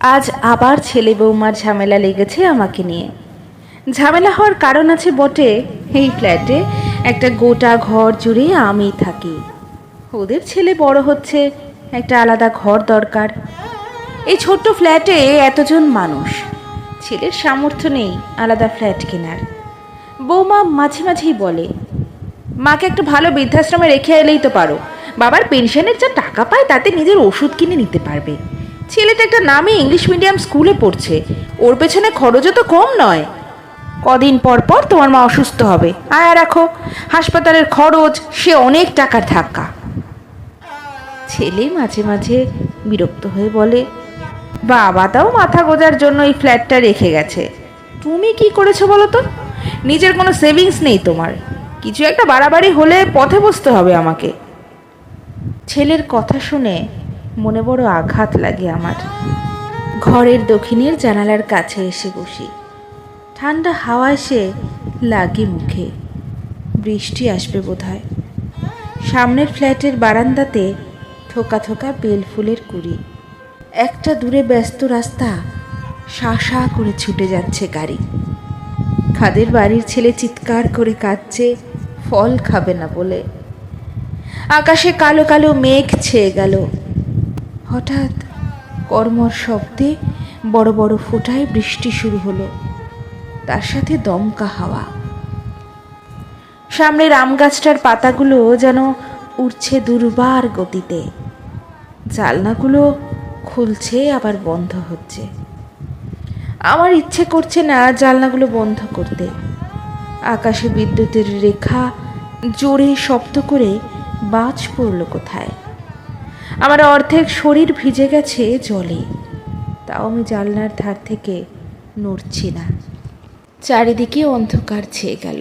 আজ আবার ছেলে বৌমার ঝামেলা লেগেছে আমাকে নিয়ে। ঝামেলা হওয়ার কারণ আছে বটে, এই ফ্ল্যাটে একটা গোটা ঘর জুড়ে আমি থাকি। ওদের ছেলে বড় হচ্ছে, একটা আলাদা ঘর দরকার। এই ছোট্ট ফ্ল্যাটে এতজন মানুষ, ছেলের সামর্থ্য নেই আলাদা ফ্ল্যাট কেনার। বৌমা মাঝে মাঝেই বলে, মাকে একটু ভালো বৃদ্ধাশ্রমে রেখে এলেই তো পারো। বাবার পেনশনের যা টাকা পায় তাতে নিজের ওষুধ কিনে নিতে পারবে। ছেলেটা একটা নামে ইংলিশ মিডিয়াম স্কুলে পড়ছে। ওর পেছনে খরচও তো কম নয়। কদিন পর পর তোমার মা অসুস্থ হবে। আয়া রাখো, হাসপাতালের খরচ, সে অনেক টাকার ধাক্কা। ছেলে মাঝে মাঝে বিরক্ত হয়ে বলে, বাবা তাও মাথা গোজার জন্য এই ফ্ল্যাটটা রেখে গেছে। তুমি কি করেছ বলো তো? নিজের কোনো সেভিংস নেই তোমার। কিছু একটা বাড়াবাড়ি হলে পথে বসতে হবে আমাকে। ছেলের কথা শুনে মনে বড় আঘাত লাগে আমার। ঘরের দক্ষিণের জানালার কাছে এসে বসি। ঠান্ডা হাওয়া এসে লাগে মুখে। বৃষ্টি আসবে বোধহয়। সামনের ফ্ল্যাটের বারান্দাতে থোকা থোকা বেল ফুলের কুড়ি। একটা দূরে ব্যস্ত রাস্তা শা শা করে ছুটে যাচ্ছে গাড়ি। খাদের বাড়ির ছেলে চিৎকার করে কাঁদছে, ফল খাবে না বলে। আকাশে কালো কালো মেঘ ছেয়ে গেল। হঠাৎ কর্মর শব্দে বড় বড় ফোঁটায় বৃষ্টি শুরু হলো। তার সাথে দমকা হাওয়া। সামনের আম গাছটার পাতাগুলো যেন উড়ছে দুর্বার গতিতে। জালনাগুলো খুলছে, আবার বন্ধ হচ্ছে। আমার ইচ্ছে করছে না জানলাগুলো বন্ধ করতে। আকাশে বিদ্যুতের রেখা জোরে শব্দ করে বাজ পড়ল কোথায়? আমার অর্ধেক শরীর ভিজে গেছে জলে। তাও আমি জানলার ধার থেকে নড়ছি না। চারিদিকে অন্ধকার ছেয়ে গেল।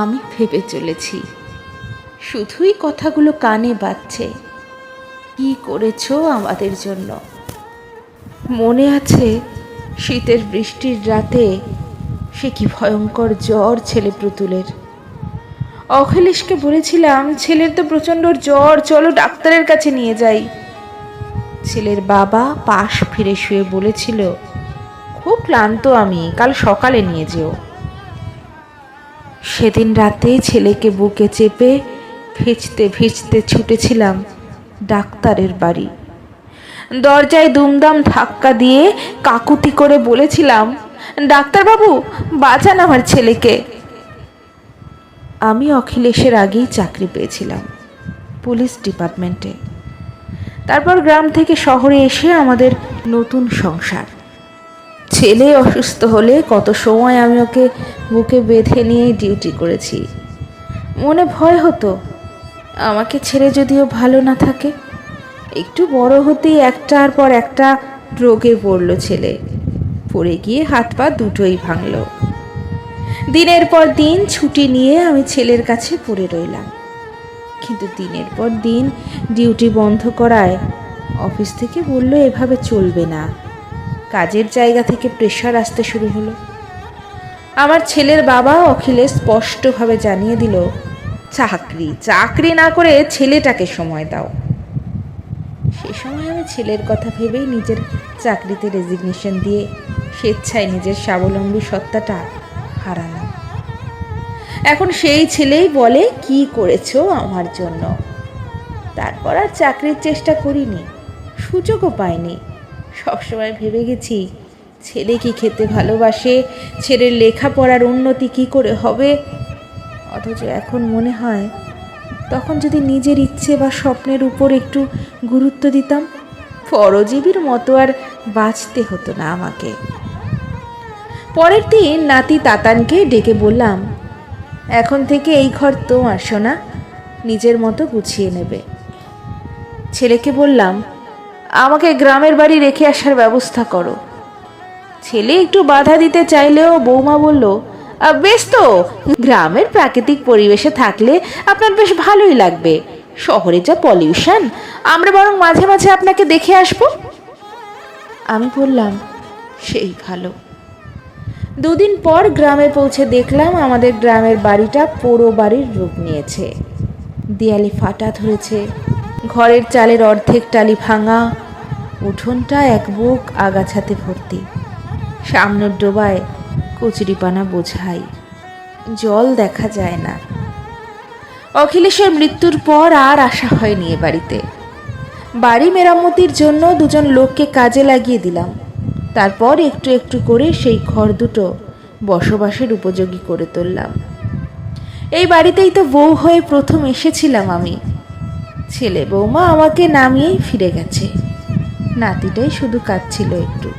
আমি ভেবে চলেছি, শুধুই কথাগুলো কানে বাজছে। কি করেছ আমাদের জন্য? মনে আছে শীতের বৃষ্টির রাতে সে কি ভয়ঙ্কর জ্বর ছেলে প্রতুলের অখিলেশকে বলেছিলাম, ছেলের তো প্রচণ্ড জ্বর, চলো ডাক্তারের কাছে নিয়ে যাই। ছেলের বাবা পাশ ফিরে শুয়ে বলেছিল, খুব ক্লান্ত আমি, কাল সকালে নিয়ে যেও। সেদিন রাতে ছেলেকে বুকে চেপে ভিজতে ভিজতে ছুটেছিলাম ডাক্তারের বাড়ি। দরজায় দুমদাম ধাক্কা দিয়ে কাকুতি করে বলেছিলাম, ডাক্তারবাবু, বাঁচান আমার ছেলেকে। আমি অখিলেশের আগেই চাকরি পেয়েছিলাম, পুলিশ ডিপার্টমেন্টে। তারপর গ্রাম থেকে শহরে এসে আমাদের নতুন সংসার। ছেলে অসুস্থ হলে কত সময় আমি ওকে বুকে বেঁধে নিয়ে ডিউটি করেছি। মনে ভয় হতো, আমাকে ছেড়ে যদিও ভালো না থাকে, একটু বড় হতেই একটার পর একটা রোগে পড়ল ছেলে। পড়ে গিয়ে হাত পা দুটোই ভাঙল। দিনের পর দিন ছুটি নিয়ে আমি ছেলের কাছে পড়ে রইলাম। কিন্তু দিনের পর দিন ডিউটি বন্ধ করায় অফিস থেকে বলল, এভাবে চলবে না। কাজের জায়গা থেকে প্রেশার আসতে শুরু হলো। আমার ছেলের বাবা অখিলে স্পষ্টভাবে জানিয়ে দিল, চাকরি চাকরি না করে ছেলেটাকে সময় দাও। সে সময় আমি ছেলের কথা ভেবেই নিজের চাকরিতে রেজিগনেশন দিয়ে স্বেচ্ছায় নিজের স্বাবলম্বী সত্তাটা হারালাম। এখন সেই ছেলেই বলে, কি করেছ আমার জন্য? তারপর আর চাকরির চেষ্টা করিনি, সুযোগও পাইনি। সবসময় ভেবে গেছি, ছেলে কি খেতে ভালোবাসে, ছেলের লেখাপড়ার উন্নতি কি করে হবে? অথচ এখন মনে হয়, তখন যদি নিজের ইচ্ছে বা স্বপ্নের উপর একটু গুরুত্ব দিতাম, পরজীবীর মতো আর বাঁচতে হতো না আমাকে। পরের দিন নাতি তাতানকে ডেকে বললাম এখন থেকে এই ঘর তোমার সোনা। নিজের মতো গুছিয়ে নেবে। ছেলেকে বললাম আমাকে গ্রামের বাড়ি রেখে আসার ব্যবস্থা করো। ছেলে একটু বাধা দিতে চাইলেও বৌমা বলল "আহ, বেশ তো। গ্রামের প্রাকৃতিক পরিবেশে থাকলে আপনার বেশ ভালোই লাগবে। শহরে যা পলিউশন আমরা বরং মাঝে মাঝে আপনাকে দেখে আসব? আমি বললাম সেই ভালো। দুদিন পর গ্রামে পৌঁছে দেখলাম আমাদের গ্রামের বাড়িটা পোড়ো বাড়ির রূপ নিয়েছে। দেয়ালে ফাটা ধরেছে, ঘরের চালের অর্ধেক টালি ভাঙা, উঠোনটা এক বুক আগাছাতে ভর্তি। সামনের ডোবায় কচুরিপানা বোঝাই। জল দেখা যায় না। অখিলেশের মৃত্যুর পর আর আসা হয়নি এ বাড়িতে। বাড়ি মেরামতির জন্য দুজন লোককে কাজে লাগিয়ে দিলাম। তারপর একটু একটু করে সেই ঘর দুটো বসবাসের উপযোগী করে তুললাম। এই বাড়িতেই তো বউ হয়ে প্রথম এসেছিলাম আমি। ছেলে বৌমা আমাকে নামিয়েই ফিরে গেছে। নাতিটাই শুধু কাঁদছিল একটু।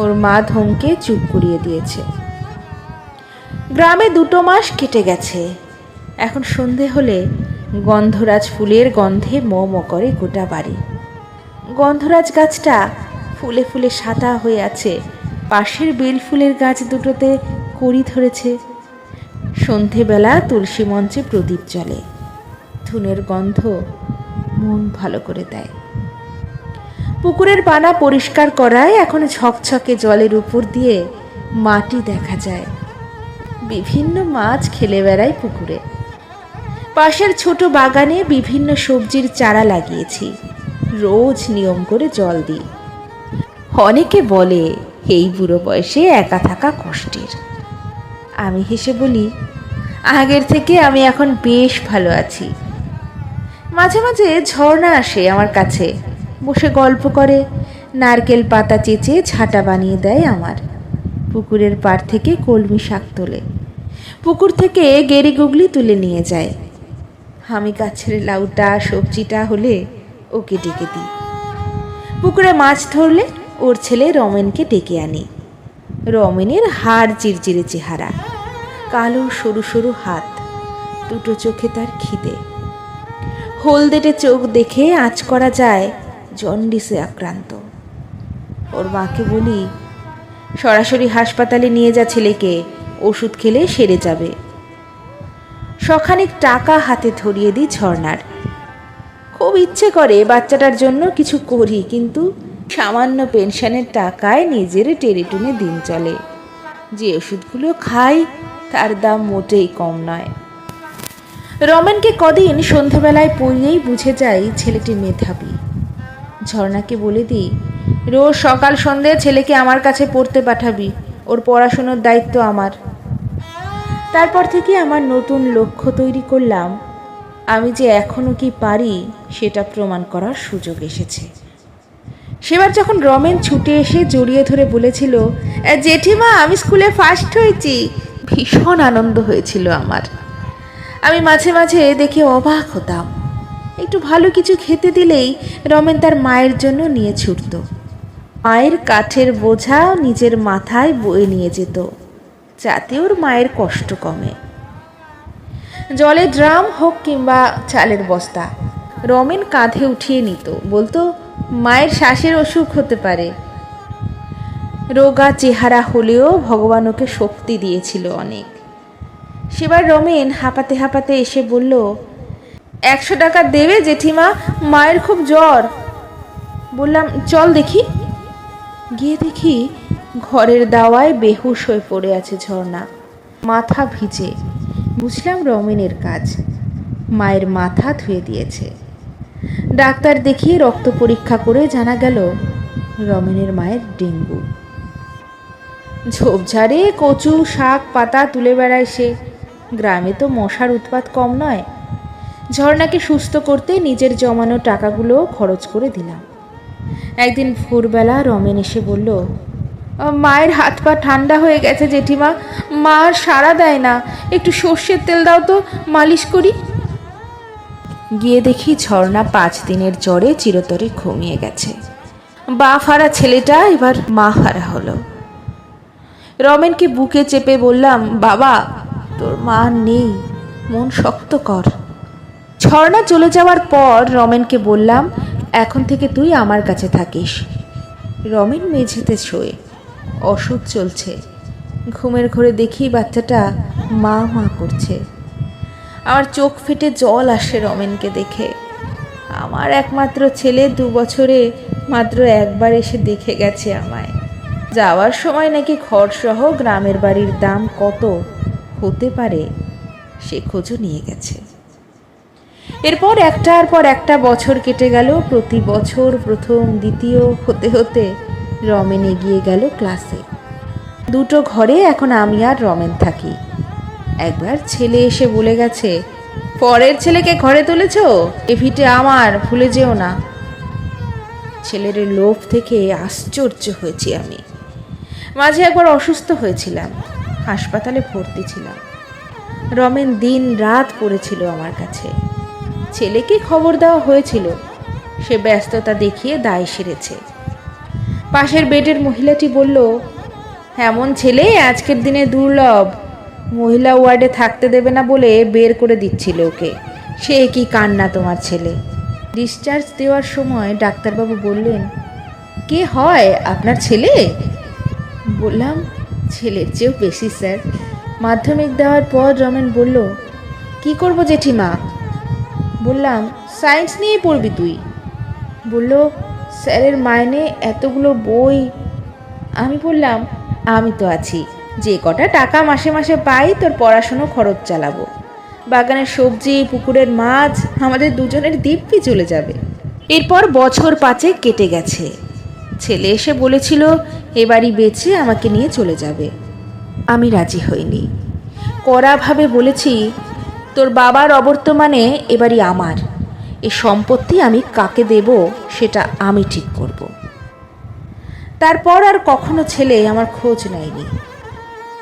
ওর মা ধমকে চুপ করিয়ে দিয়েছে। গ্রামে দুটো মাস কেটে গেছে। এখন সন্ধে হলে গন্ধরাজ ফুলের গন্ধে ম করে গোটা বাড়ি। গন্ধরাজ গাছটা ফুলে ফুলে সাদা হয়ে আছে। পাশের বেল ফুলের গাছ দুটোতে কড়ি ধরেছে। সন্ধেবেলা তুলসী মঞ্চে প্রদীপ জ্বলে। ধুনের গন্ধ মন ভালো করে দেয়। পুকুরের পানা পরিষ্কার করায় এখন ঝকঝকে জলের উপর দিয়ে মাটি দেখা যায়। বিভিন্ন মাছ খেলে বেড়ায় পুকুরে। পাশের ছোট বাগানে বিভিন্ন সবজির চারা লাগিয়েছি। রোজ নিয়ম করে জল দিই। অনেকে বলে, এই বুড়ো বয়সে একা থাকা কষ্টের। আমি হেসে বলি, আগের থেকে আমি এখন বেশ ভালো আছি। মাঝে মাঝে ঝর্ণা আসে আমার কাছে। বসে গল্প করে, নারকেল পাতা চেঁচে ঝাঁটা বানিয়ে দেয় আমার। পুকুরের পাড় থেকে কলমি শাক তোলে। পুকুর থেকে গেরি গুগলি তুলে নিয়ে যায়। আমি গাছের লাউটা, সবজিটা হলে ওকে ডেকে দিই। পুকুরে মাছ ধরলে ওর ছেলে রমেনকে ডেকে আনি। রমেনের হাড় চিরচিরে চেহারা, কালো সরু সরু হাত, দুটো চোখে তার খিদে। হলদেটে চোখ দেখে আঁচ করা যায় জন্ডিসে আক্রান্ত। ওর মাকে বলি, সরাসরি হাসপাতালে নিয়ে যা ছেলেকে, ওষুধ খেলে সেরে যাবে। সখানিক টাকা হাতে ধরিয়ে দিই ঝর্নার খুব ইচ্ছে করে বাচ্চাটার জন্য কিছু করি, কিন্তু সামান্য পেনশনের টাকায় নিজের টেরিটুনে দিন চলে। যে ওষুধগুলো খাই তার দাম মোটেই কম নয়। রমেনকে কদিন সন্ধ্যাবেলায় পড়িয়েই বুঝে যাই ছেলেটি মেধাবী। ঝর্ণাকে বলে দিই, রোজ সকাল সন্ধে ছেলেকে আমার কাছে পড়তে পাঠাবি। ওর পড়াশুনোর দায়িত্ব আমার। তারপর থেকে আমার নতুন লক্ষ্য তৈরি করলাম। আমি যে এখনও কি পারি, সেটা প্রমাণ করার সুযোগ এসেছে। সেবার যখন রমেন ছুটে এসে জড়িয়ে ধরে বলেছিল, জেঠিমা, আমি স্কুলে ফার্স্ট হয়েছি। ভীষণ আনন্দ হয়েছিল আমার। আমি মাঝে মাঝে দেখে অবাক হতাম। একটু ভালো কিছু খেতে দিলেই রমেন তার মায়ের জন্য নিয়ে ছুটত। মায়ের কাঠের বোঝা নিজের মাথায় বয়ে নিয়ে যেত, যাতে ওর মায়ের কষ্ট কমে। জলে ড্রাম হোক কিংবা চালের বস্তা, রমেন কাঁধে উঠিয়ে নিত। বলতো মায়ের শ্বাসের অসুখ হতে পারে। রোগা চেহারা হলেও ভগবান ওকে শক্তি দিয়েছিল অনেক। সেবার রমেন হাঁপাতে হাঁপাতে এসে বলল, একশো টাকা দেবে জেঠিমা? মায়ের খুব জ্বর। বললাম, চল দেখি। গিয়ে দেখি ঘরের দাওয়ায় বেহুশ হয়ে পড়ে আছে ঝর্ণা। মাথা ভিজে। বুঝলাম রমেনের কাজ। মায়ের মাথা ধুয়ে দিয়েছে। ডাক্তার দেখিয়ে রক্ত পরীক্ষা করে জানা গেল, রমেনের মায়ের ডেঙ্গু। ঝোপঝাড়ে কচু, শাক, পাতা তুলে বেড়ায় সে। গ্রামে তো মশার উৎপাত কম নয়। ঝর্ণাকে সুস্থ করতে নিজের জমানো টাকাগুলো খরচ করে দিলাম। একদিন ভোরবেলা রমেন এসে বলল, মায়ের হাত পা ঠান্ডা হয়ে গেছে জেঠিমা, মা সাড়া দেয় না। একটু সর্ষের তেল দাও তো, মালিশ করি। গিয়ে দেখি ঝর্ণা পাঁচ দিনের জ্বরে চিরতরে ঘুমিয়ে গেছে। বা ফারা ছেলেটা এবার মা হারা হলো। রমেনকে বুকে চেপে বললাম, বাবা, তোর মা নেই, মন শক্ত কর। ঝর্ণা চলে যাওয়ার পর রমেনকে বললাম, এখন থেকে তুই আমার কাছে থাকিস। রমেন মেঝেতে শোয়ে, অসুখ চলছে। ঘুমের ঘরে দেখি বাচ্চাটা মা মা করছে। আমার চোখ ফেটে জল আসে রমেনকে দেখে। আমার একমাত্র ছেলে দু বছরে মাত্র একবার এসে দেখে গেছে আমায়। যাওয়ার সময় নাকি ঘরসহ গ্রামের বাড়ির দাম কত হতে পারে সে খোঁজও নিয়ে গেছে। এরপর একটার পর একটা বছর কেটে গেল, প্রতি বছর প্রথম, দ্বিতীয় হতে হতে রমেন এগিয়ে গেল ক্লাসে। দুটো ঘরে এখন আমি আর রমেন থাকি। একবার ছেলে এসে বলে গেছে, পরের ছেলেকে ঘরে তুলেছ? এ ভিটে আমার, ভুলে যেও না। ছেলের লোভ থেকে আশ্চর্য হয়েছি আমি। মাঝে একবার অসুস্থ হয়েছিলাম, হাসপাতালে ভর্তি ছিলাম। রমেন দিন রাত পড়েছিল আমার কাছে। ছেলেকে খবর দেওয়া হয়েছিল, সে ব্যস্ততা দেখিয়ে দায় সেরেছে। পাশের বেডের মহিলাটি বলল, এমন ছেলে আজকের দিনে দুর্লভ। মহিলা ওয়ার্ডে থাকতে দেবে না বলে বের করে দিচ্ছিল ওকে। সে কি কান্না তোমার ছেলে? ডিসচার্জ দেওয়ার সময় ডাক্তারবাবু বললেন, কে হয়? আপনার ছেলে? বললাম, ছেলের চেয়েও বেশি, স্যার। মাধ্যমিক দেওয়ার পর রমেন বলল, কি করব জেঠিমা? বললাম, সায়েন্স নিয়ে পড়বি তুই। বলল, স্যারের মাইনে এতগুলো বই? আমি বললাম, আমি তো আছি। যে কটা টাকা মাসে মাসে পাই, তোর পড়াশুনো খরচ চালাবো। বাগানের সবজি, পুকুরের মাছ, আমাদের দুজনের দিব্যি চলে যাবে। এরপর বছর পাঁচে কেটে গেছে। ছেলে এসে বলেছিল এবারই বেঁচে আমাকে নিয়ে চলে যাবে। আমি রাজি হইনি। কড়াভাবে বলেছি, তোর বাবার অবর্তমানে এবারই আমার। এ সম্পত্তি আমি কাকে দেব, সেটা আমি ঠিক করব। তারপর আর কখনো ছেলে আমার খোঁজ নেয়নি।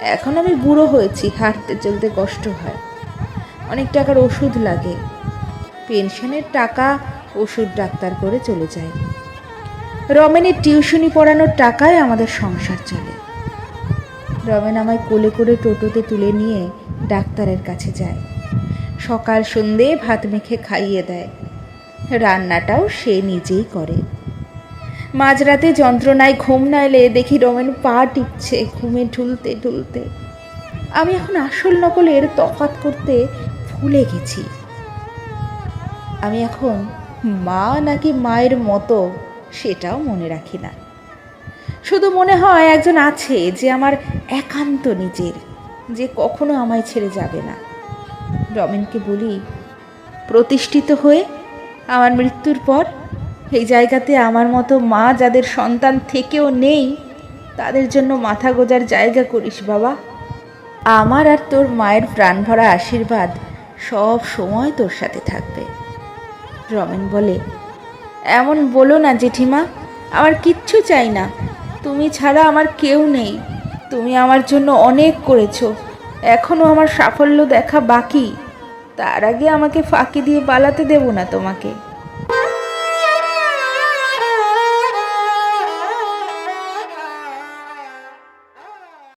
এখন আমি বুড়ো হয়েছি, হাঁটতে চলতে কষ্ট হয়। অনেক টাকার ওষুধ লাগে। পেনশনের টাকা ওষুধ ডাক্তার করে চলে যায়। রমেনের টিউশনি পড়ানোর টাকায় আমাদের সংসার চলে। রমেন আমায় কোলে করে টোটোতে তুলে নিয়ে ডাক্তারের কাছে যায়। সকাল সন্ধে ভাত মেখে খাইয়ে দেয়। রান্নাটাও সে নিজেই করে। মাঝরাতে যন্ত্রণায় ঘুম না এলে দেখি রমেন পা টিপছে, ঘুমে ঢুলতে ঢুলতে। আমি এখন আসল নকলের তফাত করতে ভুলে গেছি। আমি এখন মা নাকি মায়ের মতো সেটাও মনে রাখি না। শুধু মনে হয় একজন আছে যে আমার একান্ত নিজের, যে কখনো আমায় ছেড়ে যাবে না। রমেনকে বলি, প্রতিষ্ঠিত হয়ে আমার মৃত্যুর পর এই জায়গাতে আমার মতো মা যাদের সন্তান থেকেও নেই, তাদের জন্য মাথা গোজার জায়গা করিস বাবা। আমার আর তোর মায়ের প্রাণ ভরা আশীর্বাদ সব সময় তোর সাথে থাকবে। রমেন বলে, এমন বলো না জেঠিমা, আমার কিচ্ছু চাই না। তুমি ছাড়া আমার কেউ নেই। তুমি আমার জন্য অনেক করেছ। এখনও আমার সাফল্য দেখা বাকি। তার আগে আমাকে ফাঁকি দিয়ে পালাতে দেব না তোমাকে।